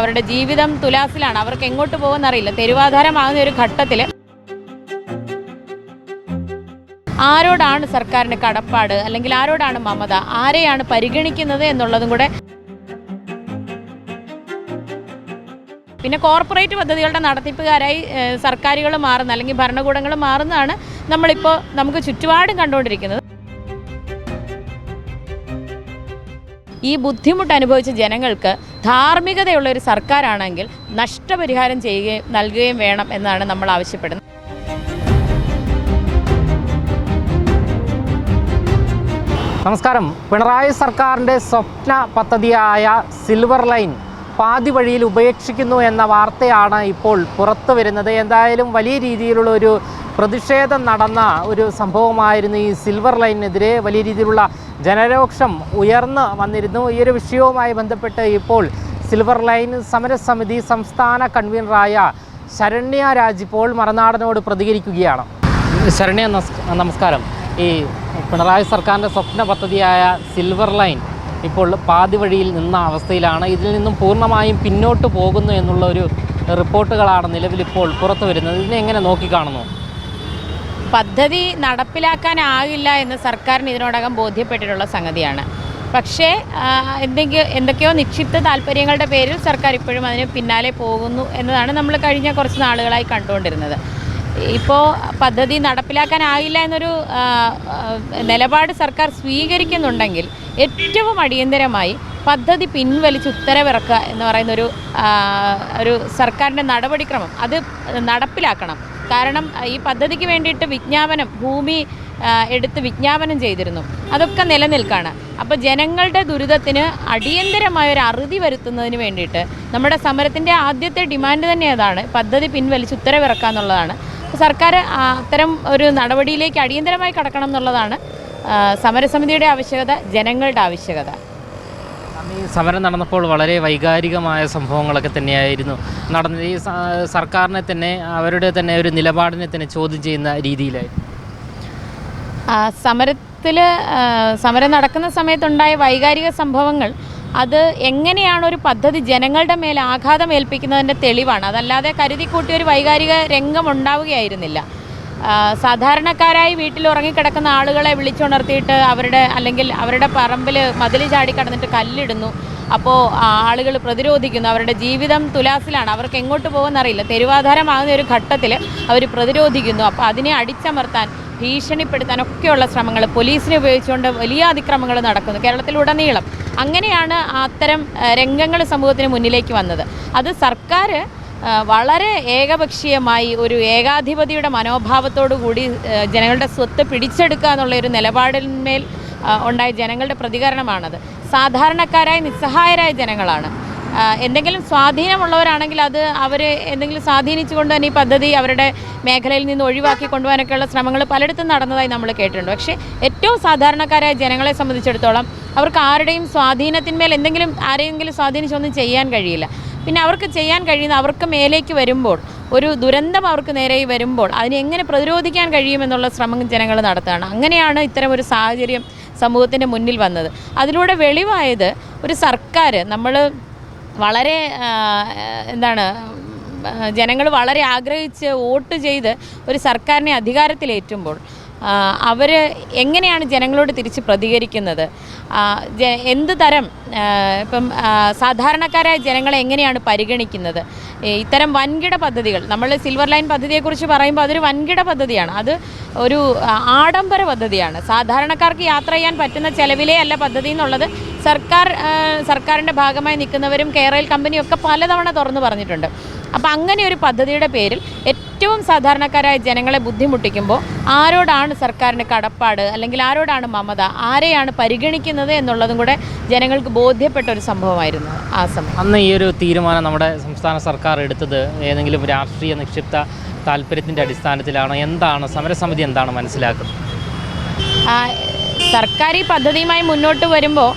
അവരുടെ ജീവിതം തുലാസിലാണ്. അവർക്ക് എങ്ങോട്ട് പോകുമെന്നറിയില്ല. തെരുവാധാരമാകുന്ന ഒരു ഘട്ടത്തിൽ ആരോടാണ് സർക്കാരിന് കടപ്പാട്? അല്ലെങ്കിൽ ആരോടാണ് മമത? ആരെയാണ് പരിഗണിക്കുന്നത് എന്നുള്ളതും കൂടെ പിന്നെ കോർപ്പറേറ്റ് പദ്ധതികളുടെ നടത്തിപ്പുകാരായി സർക്കാരുകൾ മാറുന്ന അല്ലെങ്കിൽ ഭരണകൂടങ്ങൾ മാറുന്നതാണ് നമ്മളിപ്പോൾ നമുക്ക് ചുറ്റുപാടും കണ്ടുകൊണ്ടിരിക്കുന്നത്. ഈ ബുദ്ധിമുട്ട് അനുഭവിച്ച ജനങ്ങൾക്ക് ധാർമ്മികതയുള്ള ഒരു സർക്കാരാണെങ്കിൽ നഷ്ടപരിഹാരം ചെയ്യുകയും നൽകുകയും വേണം എന്നാണ് നമ്മൾ ആവശ്യപ്പെടുന്നത്. നമസ്കാരം. പിണറായി സർക്കാരിന്റെ സ്വപ്ന പദ്ധതിയായ സിൽവർ ലൈൻ പാതി വഴിയിൽ ഉപേക്ഷിക്കുന്നു എന്ന വാർത്തയാണ് ഇപ്പോൾ പുറത്തു വരുന്നത് എന്തായാലും വലിയ രീതിയിലുള്ള ഒരു പ്രതിഷേധം നടന്ന ഒരു സംഭവമായിരുന്നു ഈ സിൽവർ ലൈനിനെതിരെ വലിയ രീതിയിലുള്ള ജനരോക്ഷം ഉയർന്നു വന്നിരുന്നു. ഈ ഒരു വിഷയവുമായി ബന്ധപ്പെട്ട് ഇപ്പോൾ സിൽവർ ലൈൻ സമരസമിതി സംസ്ഥാന കൺവീനറായ ശരണ്യ രാജ് ഇപ്പോൾ മറനാടനോട് പ്രതികരിക്കുകയാണ്. ശരണ്യ നമസ്- നമസ്കാരം. ഈ പിണറായി സർക്കാരിന്റെ സ്വപ്ന പദ്ധതിയായ സിൽവർ ലൈൻ ഇപ്പോൾ പാതി വഴിയിൽ നിന്ന അവസ്ഥയിലാണ്. ഇതിൽ നിന്നും പൂർണമായും പിന്നോട്ട് പോകുന്നു എന്നുള്ള ഒരു റിപ്പോർട്ടുകളാണ് നിലവിലിപ്പോൾ പുറത്തു വരുന്നത് ഇതിനെ എങ്ങനെ നോക്കിക്കാണുന്നു? പദ്ധതി നടപ്പിലാക്കാനാകില്ല എന്ന് സർക്കാരിന് ഇതിനോടകം ബോധ്യപ്പെട്ടിട്ടുള്ള സംഗതിയാണ്. പക്ഷേ എന്തെങ്കിലും എന്തൊക്കെയോ നിക്ഷിപ്ത താല്പര്യങ്ങളുടെ പേരിൽ സർക്കാർ ഇപ്പോഴും അതിന് പിന്നാലെ പോകുന്നു എന്നതാണ് നമ്മൾ കഴിഞ്ഞ കുറച്ച് നാളുകളായി കണ്ടുകൊണ്ടിരുന്നത്. ഇപ്പോൾ പദ്ധതി നടപ്പിലാക്കാനാകില്ല എന്നൊരു നിലപാട് സർക്കാർ സ്വീകരിക്കുന്നുണ്ടെങ്കിൽ ഏറ്റവും അടിയന്തരമായി പദ്ധതി പിൻവലിച്ച് ഉത്തരവിറക്കുക എന്ന് പറയുന്നൊരു ഒരു സർക്കാരിന്റെ നടപടിക്രമം അത് നടപ്പിലാക്കണം. കാരണം ഈ പദ്ധതിക്ക് വേണ്ടിയിട്ട് വിജ്ഞാപനം ഭൂമി എടുത്ത് വിജ്ഞാപനം ചെയ്തിരുന്നു. അതൊക്കെ നിലനിൽക്കാണ്. അപ്പോൾ ജനങ്ങളുടെ ദുരിതത്തിന് അടിയന്തരമായ ഒരു അറുതി വരുത്തുന്നതിന് വേണ്ടിയിട്ട് നമ്മുടെ സമരത്തിന്റെ ആദ്യത്തെ ഡിമാൻഡ് തന്നെ അതാണ് പദ്ധതി പിൻവലിച്ച് ഉത്തരവിറക്കുക എന്നുള്ളതാണ്. സർക്കാർ അത്തരം ഒരു നടപടിയിലേക്ക് അടിയന്തരമായി കടക്കണം എന്നുള്ളതാണ് സമരസമിതിയുടെ ആവശ്യകത ജനങ്ങളുടെ ആവശ്യകത. ഈ സമരം നടന്നപ്പോൾ വളരെ വൈകാരികമായ സംഭവങ്ങളൊക്കെ തന്നെയായിരുന്നു. നടന്നത് ഈ സർക്കാരിനെ തന്നെ അവരുടെ തന്നെ ഒരു നിലപാടിനെ തന്നെ ചോദ്യം ചെയ്യുന്ന രീതിയിലായിരുന്നു. സമരത്തിൽ സമരം നടക്കുന്ന സമയത്തുണ്ടായ വൈകാരിക സംഭവങ്ങൾ അത് എങ്ങനെയാണ് ഒരു പദ്ധതി ജനങ്ങളുടെ മേൽ ആഘാതം ഏൽപ്പിക്കുന്നതിന്റെ തെളിവാണ്. അതല്ലാതെ കരുതിക്കൂട്ടി ഒരു വൈകാരിക രംഗം ഉണ്ടാവുകയായിരുന്നില്ല. സാധാരണക്കാരായി വീട്ടിൽ ഉറങ്ങിക്കിടക്കുന്ന ആളുകളെ വിളിച്ചുണർത്തിയിട്ട് അവരുടെ അല്ലെങ്കിൽ അവരുടെ പറമ്പിൽ മതിൽ ചാടി കടന്നിട്ട് കല്ലിടുന്നു. അപ്പോൾ ആളുകൾ പ്രതിരോധിക്കുന്നു. അവരുടെ ജീവിതം തുലാസിലാണ്. അവർക്ക് എങ്ങോട്ട് പോകുമെന്നറിയില്ല. തെരുവാധാരമാകുന്ന ഒരു ഘട്ടത്തിൽ അവർ പ്രതിരോധിക്കുന്നു. അപ്പോൾ അതിനെ അടിച്ചമർത്താൻ ഭീഷണിപ്പെടുത്താൻ ഭീഷണിപ്പെടുത്താനൊക്കെയുള്ള ശ്രമങ്ങൾ പോലീസിനെ ഉപയോഗിച്ചുകൊണ്ട് വലിയ അതിക്രമങ്ങൾ നടക്കുന്നു. കേരളത്തിലുടനീളം അങ്ങനെയാണ് അത്തരം രംഗങ്ങൾ സമൂഹത്തിന് മുന്നിലേക്ക് വന്നത്. അത് സർക്കാർ വളരെ ഏകപക്ഷീയമായി ഒരു ഏകാധിപതിയുടെ മനോഭാവത്തോടു കൂടി ജനങ്ങളുടെ സ്വത്ത് പിടിച്ചെടുക്കുക എന്നുള്ള ഒരു നിലപാടിന്മേൽ ഉണ്ടായ ജനങ്ങളുടെ പ്രതികരണമാണത്. സാധാരണക്കാരായ നിസ്സഹായരായ ജനങ്ങളാണ്. എന്തെങ്കിലും സ്വാധീനമുള്ളവരാണെങ്കിൽ അത് അവർ എന്തെങ്കിലും സ്വാധീനിച്ചുകൊണ്ട് തന്നെ ഈ പദ്ധതി അവരുടെ മേഖലയിൽ നിന്ന് ഒഴിവാക്കി കൊണ്ടുപോകാനൊക്കെയുള്ള ശ്രമങ്ങൾ പലയിടത്തും നടന്നതായി നമ്മൾ കേട്ടിട്ടുണ്ട്. പക്ഷേ ഏറ്റവും സാധാരണക്കാരായ ജനങ്ങളെ സംബന്ധിച്ചിടത്തോളം അവർക്ക് ആരുടെയും സ്വാധീനത്തിന്മേൽ എന്തെങ്കിലും ആരെയെങ്കിലും സ്വാധീനിച്ചൊന്നും ചെയ്യാൻ കഴിയില്ല. പിന്നെ അവർക്ക് ചെയ്യാൻ കഴിയുന്ന അവർക്ക് മേലേക്ക് വരുമ്പോൾ ഒരു ദുരന്തം അവർക്ക് നേരെ വരുമ്പോൾ അതിനെ എങ്ങനെ പ്രതിരോധിക്കാൻ കഴിയുമെന്നുള്ള ശ്രമം ജനങ്ങൾ നടത്തുകയാണ്. അങ്ങനെയാണ് ഇത്തരം ഒരു സാഹചര്യം സമൂഹത്തിന്റെ മുന്നിൽ വന്നത്. അതിലൂടെ വെളിവായത് ഒരു സർക്കാർ നമ്മൾ വളരെ എന്താണ് ജനങ്ങൾ വളരെ ആഗ്രഹിച്ച് വോട്ട് ചെയ്ത് ഒരു സർക്കാരിനെ അധികാരത്തിലേറ്റുമ്പോൾ അവർ എങ്ങനെയാണ് ജനങ്ങളോട് തിരിച്ച് പ്രതികരിക്കുന്നത്? എന്ത് തരം ഇപ്പം സാധാരണക്കാരായ ജനങ്ങളെ എങ്ങനെയാണ് പരിഗണിക്കുന്നത്? ഇത്തരം വൻകിട പദ്ധതികൾ നമ്മൾ സിൽവർ ലൈൻ പദ്ധതിയെക്കുറിച്ച് പറയുമ്പോൾ അതൊരു വൻകിട പദ്ധതിയാണ്. അത് ഒരു ആഡംബര പദ്ധതിയാണ്. സാധാരണക്കാർക്ക് യാത്ര ചെയ്യാൻ പറ്റുന്ന ചെലവിലേ അല്ല പദ്ധതി എന്നുള്ളത് സർക്കാർ സർക്കാരിന്റെ ഭാഗമായി നിൽക്കുന്നവരും കേരള കമ്പനിയും ഒക്കെ പലതവണ തുറന്നു പറഞ്ഞിട്ടുണ്ട്. അപ്പോൾ അങ്ങനെ ഒരു പദ്ധതിയുടെ പേരിൽ ഏറ്റവും സാധാരണക്കാരായ ജനങ്ങളെ ബുദ്ധിമുട്ടിക്കുമ്പോൾ ആരോടാണ് സർക്കാരിന് കടപ്പാട് അല്ലെങ്കിൽ ആരോടാണ് മമത? ആരെയാണ് പരിഗണിക്കുന്നത് എന്നുള്ളതും കൂടെ ജനങ്ങൾക്ക് ബോധ്യപ്പെട്ട ഒരു സംഭവമായിരുന്നു ആ സമയം അന്ന് ഈ ഒരു തീരുമാനം നമ്മുടെ സംസ്ഥാന സർക്കാർ എടുത്തത് ഏതെങ്കിലും രാഷ്ട്രീയ നിക്ഷിപ്ത താല്പര്യത്തിന്റെ അടിസ്ഥാനത്തിലാണ്? എന്താണ്? സമരസമിതി എന്താണ് മനസ്സിലാക്കുന്നത്? സർക്കാർ ഈ പദ്ധതിയുമായി മുന്നോട്ട് വരുമ്പോൾ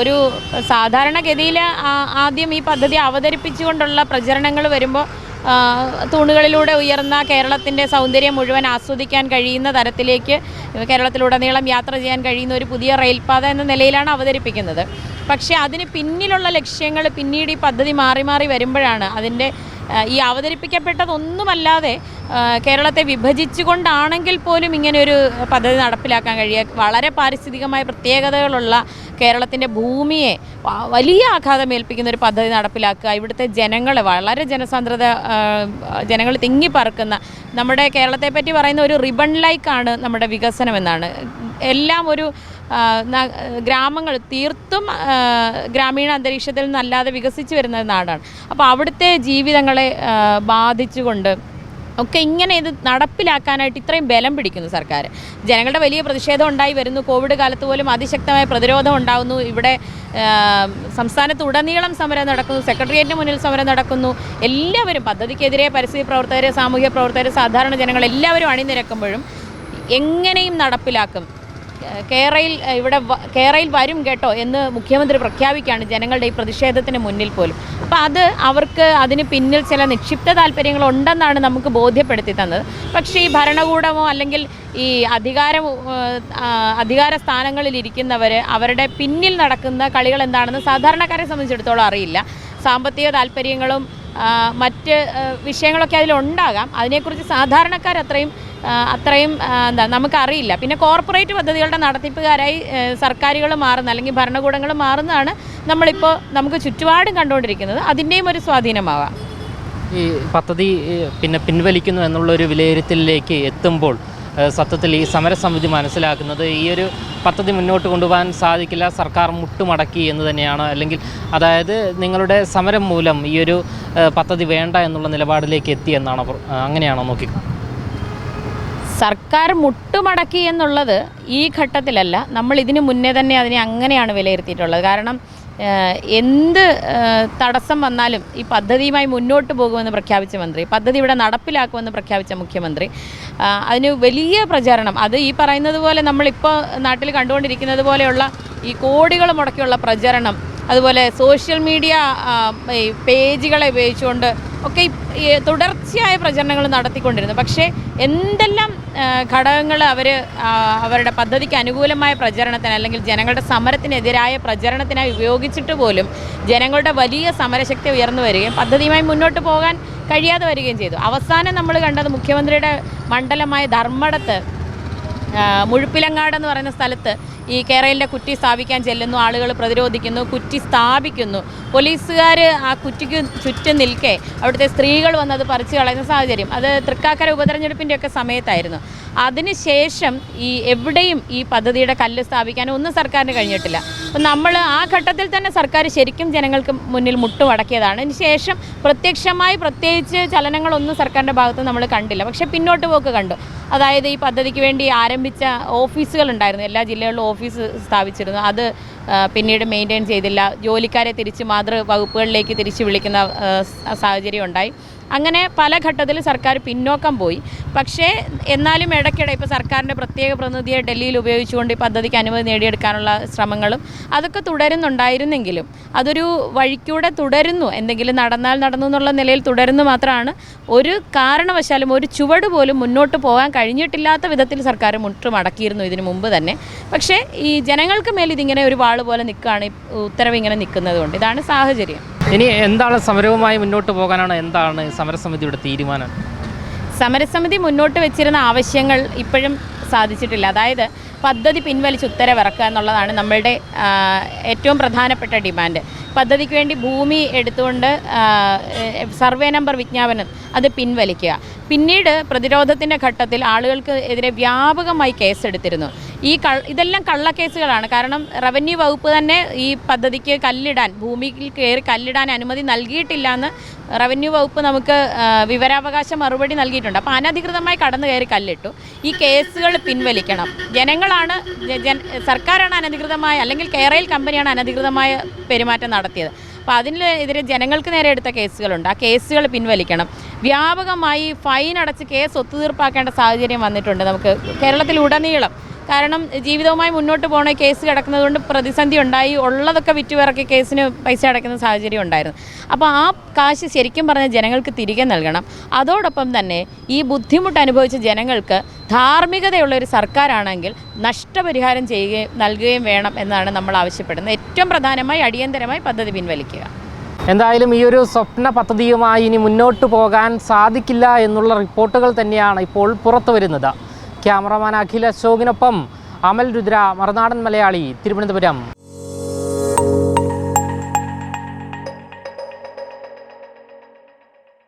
ഒരു സാധാരണഗതിയിൽ ആദ്യം ഈ പദ്ധതി അവതരിപ്പിച്ചുകൊണ്ടുള്ള പ്രചരണങ്ങൾ വരുമ്പോൾ തൂണുകളിലൂടെ ഉയർന്ന കേരളത്തിന്റെ സൗന്ദര്യം മുഴുവൻ ആസ്വദിക്കാൻ കഴിയുന്ന തരത്തിലേക്ക് കേരളത്തിലുടനീളം യാത്ര ചെയ്യാൻ കഴിയുന്ന ഒരു പുതിയ റെയിൽപാത എന്ന നിലയിലാണ് അവതരിപ്പിക്കുന്നത്. പക്ഷേ അതിന് പിന്നിലുള്ള ലക്ഷ്യങ്ങൾ പിന്നീട് ഈ പദ്ധതി മാറി മാറി വരുമ്പോഴാണ് അതിന്റെ ഈ അവതരിപ്പിക്കപ്പെട്ടതൊന്നുമല്ലാതെ കേരളത്തെ വിഭജിച്ചുകൊണ്ടാണെങ്കിൽ പോലും ഇങ്ങനെയൊരു പദ്ധതി നടപ്പിലാക്കാൻ കഴിയുക വളരെ പാരിസ്ഥിതികമായ പ്രത്യേകതകളുള്ള കേരളത്തിന്റെ ഭൂമിയെ വലിയ ആഘാതം ഏൽപ്പിക്കുന്ന ഒരു പദ്ധതി നടപ്പിലാക്കുക. ഇവിടുത്തെ ജനങ്ങളെ വളരെ ജനസാന്ദ്രത ജനങ്ങൾ തിങ്ങിപ്പറക്കുന്ന നമ്മുടെ കേരളത്തെ പറ്റി പറയുന്ന ഒരു റിബൺ ലൈക്കാണ് നമ്മുടെ വികസനം എന്നാണ്. എല്ലാം ഒരു ഗ്രാമങ്ങൾ തീർത്തും ഗ്രാമീണ അന്തരീക്ഷത്തിൽ നിന്നല്ലാതെ വികസിച്ചു വരുന്ന നാടാണ്. അപ്പോൾ അവിടുത്തെ ജീവിതങ്ങളെ ബാധിച്ചുകൊണ്ട് ഒക്കെ ഇങ്ങനെ ഇത് നടപ്പിലാക്കാനായിട്ട് ഇത്രയും ബലം പിടിക്കുന്നു സർക്കാർ. ജനങ്ങളുടെ വലിയ പ്രതിഷേധം ഉണ്ടായി വരുന്നു. കോവിഡ് കാലത്ത് പോലും അതിശക്തമായ പ്രതിരോധം ഉണ്ടാകുന്നു ഇവിടെ സംസ്ഥാനത്ത് ഉടനീളം സമരം നടക്കുന്നു. സെക്രട്ടേറിയറ്റിന് മുന്നിൽ സമരം നടക്കുന്നു. എല്ലാവരും പദ്ധതിക്കെതിരെ പരിസ്ഥിതി പ്രവർത്തകർ സാമൂഹ്യ പ്രവർത്തകർ സാധാരണ ജനങ്ങൾ എല്ലാവരും അണിനിരക്കുമ്പോഴും എങ്ങനെയും നടപ്പിലാക്കും. കേരയിൽ ഇവിടെ കേരയിൽ വരും കേട്ടോ എന്ന് മുഖ്യമന്ത്രി പ്രഖ്യാപിക്കുകയാണ് ജനങ്ങളുടെ ഈ പ്രതിഷേധത്തിന് മുന്നിൽ പോലും. അപ്പോൾ അത് അവർക്ക് അതിന് പിന്നിൽ ചില നിക്ഷിപ്ത താല്പര്യങ്ങൾ ഉണ്ടെന്നാണ് നമുക്ക് ബോധ്യപ്പെടുത്തി തന്നത്. പക്ഷേ ഈ ഭരണകൂടമോ അല്ലെങ്കിൽ ഈ അധികാരം അധികാര സ്ഥാനങ്ങളിൽ ഇരിക്കുന്നവർ അവരുടെ പിന്നിൽ നടക്കുന്ന കളികൾ എന്താണെന്ന് സാധാരണക്കാരെ സംബന്ധിച്ചിടത്തോളം അറിയില്ല. സാമ്പത്തിക താല്പര്യങ്ങളും മറ്റ് വിഷയങ്ങളൊക്കെ അതിലുണ്ടാകാം. അതിനെക്കുറിച്ച് സാധാരണക്കാർ അത്രയും അത്രയും എന്താ നമുക്കറിയില്ല. പിന്നെ കോർപ്പറേറ്റ് പദ്ധതികളുടെ നടത്തിപ്പുകാരായി സർക്കാരുകൾ മാറുന്ന അല്ലെങ്കിൽ ഭരണകൂടങ്ങൾ മാറുന്നതാണ് നമ്മളിപ്പോൾ നമുക്ക് ചുറ്റുപാടും കണ്ടുകൊണ്ടിരിക്കുന്നത്. അതിന്റെയും ഒരു സ്വാധീനമാവാം. ഈ പദ്ധതി പിന്നെ പിൻവലിക്കുന്നു എന്നുള്ളൊരു വിലയിരുത്തലിലേക്ക് എത്തുമ്പോൾ സത്യത്തിൽ ഈ സമരസമിതി മനസ്സിലാക്കുന്നത് ഈ ഒരു പദ്ധതി മുന്നോട്ട് കൊണ്ടുപോകാൻ സാധിക്കില്ല സർക്കാർ മുട്ടുമടക്കി എന്ന് തന്നെയാണ്. അല്ലെങ്കിൽ അതായത് നിങ്ങളുടെ സമരം മൂലം ഈ ഒരു പദ്ധതി വേണ്ട എന്നുള്ള നിലപാടിലേക്ക് എത്തി എന്നാണ് അങ്ങനെയാണോ നോക്കി സർക്കാർ മുട്ടുമടക്കി എന്നുള്ളത് ഈ ഘട്ടത്തിലല്ല. നമ്മൾ ഇതിനു മുന്നേ തന്നെ അതിനെ അങ്ങനെയാണ് വിലയിരുത്തിയിട്ടുള്ളത്. കാരണം എന്ത് തടസ്സം വന്നാലും ഈ പദ്ധതിയുമായി മുന്നോട്ട് പോകുമെന്ന് പ്രഖ്യാപിച്ച മന്ത്രി പദ്ധതി ഇവിടെ നടപ്പിലാക്കുമെന്ന് പ്രഖ്യാപിച്ച മുഖ്യമന്ത്രി അതിന് വലിയ പ്രചാരണം. അത് ഈ പറയുന്നത് പോലെ നമ്മളിപ്പോൾ നാട്ടിൽ കണ്ടുകൊണ്ടിരിക്കുന്നത് പോലെയുള്ള ഈ കോടികൾ മുടക്കിയുള്ള പ്രചരണം അതുപോലെ സോഷ്യൽ മീഡിയ പേജുകളെ ഉപയോഗിച്ചുകൊണ്ട് ഒക്കെ തുടർച്ചയായ പ്രചരണങ്ങൾ നടത്തിക്കൊണ്ടിരുന്നു. പക്ഷേ എന്തെല്ലാം ഘടകങ്ങൾ അവർ അവരുടെ പദ്ധതിക്ക് അനുകൂലമായ പ്രചരണത്തിന് അല്ലെങ്കിൽ ജനങ്ങളുടെ സമരത്തിനെതിരായ പ്രചരണത്തിനായി ഉപയോഗിച്ചിട്ട് പോലും ജനങ്ങളുടെ വലിയ സമരശക്തി ഉയർന്നു വരികയും പദ്ധതിയുമായി മുന്നോട്ട് പോകാൻ കഴിയാതെ വരികയും ചെയ്തു. അവസാനം നമ്മൾ കണ്ടത് മുഖ്യമന്ത്രിയുടെ മണ്ഡലമായ ധർമ്മടത്ത് മുഴുപ്പിലങ്ങാട് എന്ന് പറയുന്ന സ്ഥലത്ത് ഈ കേരളിന്റെ കുറ്റി സ്ഥാപിക്കാൻ ചെല്ലുന്നു ആളുകൾ പ്രതിരോധിക്കുന്നു കുറ്റി സ്ഥാപിക്കുന്നു. പോലീസുകാർ ആ കുറ്റിക്ക് ചുറ്റും നിൽക്കെ അവിടുത്തെ സ്ത്രീകൾ വന്നത് പറിച്ചു കളയുന്ന സാഹചര്യം. അത് തൃക്കാക്കര ഉപതെരഞ്ഞെടുപ്പിന്റെയൊക്കെ സമയത്തായിരുന്നു. അതിനുശേഷം ഈ എവിടെയും ഈ പദ്ധതിയുടെ കല്ല് സ്ഥാപിക്കാൻ ഒന്നും സർക്കാരിന് കഴിഞ്ഞിട്ടില്ല. അപ്പം നമ്മൾ ആ ഘട്ടത്തിൽ തന്നെ സർക്കാർ ശരിക്കും ജനങ്ങൾക്ക് മുന്നിൽ മുട്ടുമടക്കിയതാണ്. ശേഷം പ്രത്യക്ഷമായി പ്രത്യേകിച്ച് ചലനങ്ങളൊന്നും സർക്കാരിന്റെ ഭാഗത്ത് നമ്മൾ കണ്ടില്ല. പക്ഷെ പിന്നോട്ട് പോക്ക് കണ്ടു. അതായത് ഈ പദ്ധതിക്ക് വേണ്ടി ആരംഭിച്ച ഓഫീസുകൾ ഉണ്ടായിരുന്നു എല്ലാ ജില്ലകളിലും ഓഫീസ് സ്ഥാപിച്ചിരുന്നു. അത് പിന്നീട് മെയിന്റെയിൻ ചെയ്തില്ല. ജോലിക്കാരെ തിരിച്ച് മാതൃ വകുപ്പുകളിലേക്ക് തിരിച്ച് വിളിക്കുന്ന സാഹചര്യം ഉണ്ടായി. അങ്ങനെ പല ഘട്ടത്തിൽ സർക്കാർ പിന്നോക്കം പോയി. പക്ഷേ എന്നാലും ഇടയ്ക്കിടെ ഇപ്പോൾ സർക്കാരിന്റെ പ്രത്യേക പ്രതിനിധിയെ ഡൽഹിയിൽ ഉപയോഗിച്ചുകൊണ്ട് ഈ പദ്ധതിക്ക് അനുമതി നേടിയെടുക്കാനുള്ള ശ്രമങ്ങളും അതൊക്കെ തുടരുന്നുണ്ടായിരുന്നെങ്കിലും അതൊരു വഴിക്കൂടെ തുടരുന്നു. എന്തെങ്കിലും നടന്നാൽ നടന്നു എന്നുള്ള നിലയിൽ തുടരുന്നു മാത്രമാണ്. ഒരു കാരണവശാലും ഒരു ചുവട് പോലും മുന്നോട്ട് പോകാൻ കഴിഞ്ഞിട്ടില്ലാത്ത വിധത്തിൽ സർക്കാർ മുട്ടുമടക്കിയിരുന്നു ഇതിനു മുമ്പ് തന്നെ. പക്ഷേ ഈ ജനങ്ങൾക്ക് മേൽ ഇതിങ്ങനെ ഒരു വാൾ പോലെ നിൽക്കുകയാണ് ഉത്തരവ് ഇങ്ങനെ നിൽക്കുന്നത് കൊണ്ട്. ഇതാണ് സാഹചര്യം. ഇനി എന്താണ് സമരവുമായി മുന്നോട്ട് പോകാനാണ് എന്താണ് സമരസമിതിയുടെ തീരുമാനം? സമരസമിതി മുന്നോട്ട് വെച്ചിരുന്ന ആവശ്യങ്ങൾ ഇപ്പോഴും സാധിച്ചിട്ടില്ല. അതായത് പദ്ധതി പിൻവലിച്ച് ഉത്തരവിറക്കുക എന്നുള്ളതാണ് നമ്മളുടെ ഏറ്റവും പ്രധാനപ്പെട്ട ഡിമാൻഡ്. പദ്ധതിക്ക് വേണ്ടി ഭൂമി എടുത്തുകൊണ്ട് സർവേ നമ്പർ വിജ്ഞാപനം അത് പിൻവലിക്കുക. പിന്നീട് പ്രതിരോധത്തിന്റെ ഘട്ടത്തിൽ ആളുകൾക്ക് എതിരെ വ്യാപകമായി കേസെടുത്തിരുന്നു. ഈ ഇതെല്ലാം കള്ളക്കേസുകളാണ്. കാരണം റവന്യൂ വകുപ്പ് തന്നെ ഈ പദ്ധതിക്ക് കല്ലിടാൻ ഭൂമിയിൽ കയറി കല്ലിടാൻ അനുമതി നൽകിയിട്ടില്ല എന്ന് റവന്യൂ വകുപ്പ് നമുക്ക് വിവരാവകാശ മറുപടി നൽകിയിട്ടുണ്ട്. അപ്പോൾ അനധികൃതമായി കടന്നു കയറി കല്ലിട്ടു. ഈ കേസുകൾ പിൻവലിക്കണം. ജനങ്ങളാണ് സർക്കാരാണ് അനധികൃതമായ അല്ലെങ്കിൽ കേരയിൽ കമ്പനിയാണ് അനധികൃതമായ പെരുമാറ്റം നടത്തിയത്. അപ്പോൾ അതിനെതിരെ ജനങ്ങൾക്ക് നേരെ എടുത്ത കേസുകളുണ്ട്. ആ കേസുകൾ പിൻവലിക്കണം. വ്യാപകമായി ഫൈൻ അടച്ച് കേസ് ഒത്തുതീർപ്പാക്കേണ്ട സാഹചര്യം വന്നിട്ടുണ്ട്. നമുക്ക് കേരളത്തിൽ ഉടനീളം കാരണം ജീവിതവുമായി മുന്നോട്ട് പോകണ കേസ് കിടക്കുന്നതുകൊണ്ട് പ്രതിസന്ധി ഉണ്ടായി. ഉള്ളതൊക്കെ വിറ്റുപിറക്കി കേസിന് പൈസ അടയ്ക്കുന്ന സാഹചര്യം ഉണ്ടായിരുന്നു. അപ്പോൾ ആ കാശ് ശരിക്കും പറഞ്ഞ ജനങ്ങൾക്ക് തിരികെ നൽകണം. അതോടൊപ്പം തന്നെ ഈ ബുദ്ധിമുട്ട് അനുഭവിച്ച ജനങ്ങൾക്ക് ധാർമ്മികതയുള്ള ഒരു സർക്കാരാണെങ്കിൽ നഷ്ടപരിഹാരം ചെയ്യുകയും നൽകുകയും വേണം എന്നാണ് നമ്മൾ ആവശ്യപ്പെടുന്നത്. ഏറ്റവും പ്രധാനമായി അടിയന്തരമായി പദ്ധതി പിൻവലിക്കുക. എന്തായാലും ഈ ഒരു സ്വപ്ന പദ്ധതിയുമായി ഇനി മുന്നോട്ട് പോകാൻ സാധിക്കില്ല എന്നുള്ള റിപ്പോർട്ടുകൾ തന്നെയാണ് ഇപ്പോൾ പുറത്തു വരുന്നത് ക്യാമറമാൻ അഖില അശോകിനൊപ്പം അമൽ രുദ്ര മറുനാടൻ മലയാളി തിരുവനന്തപുരം.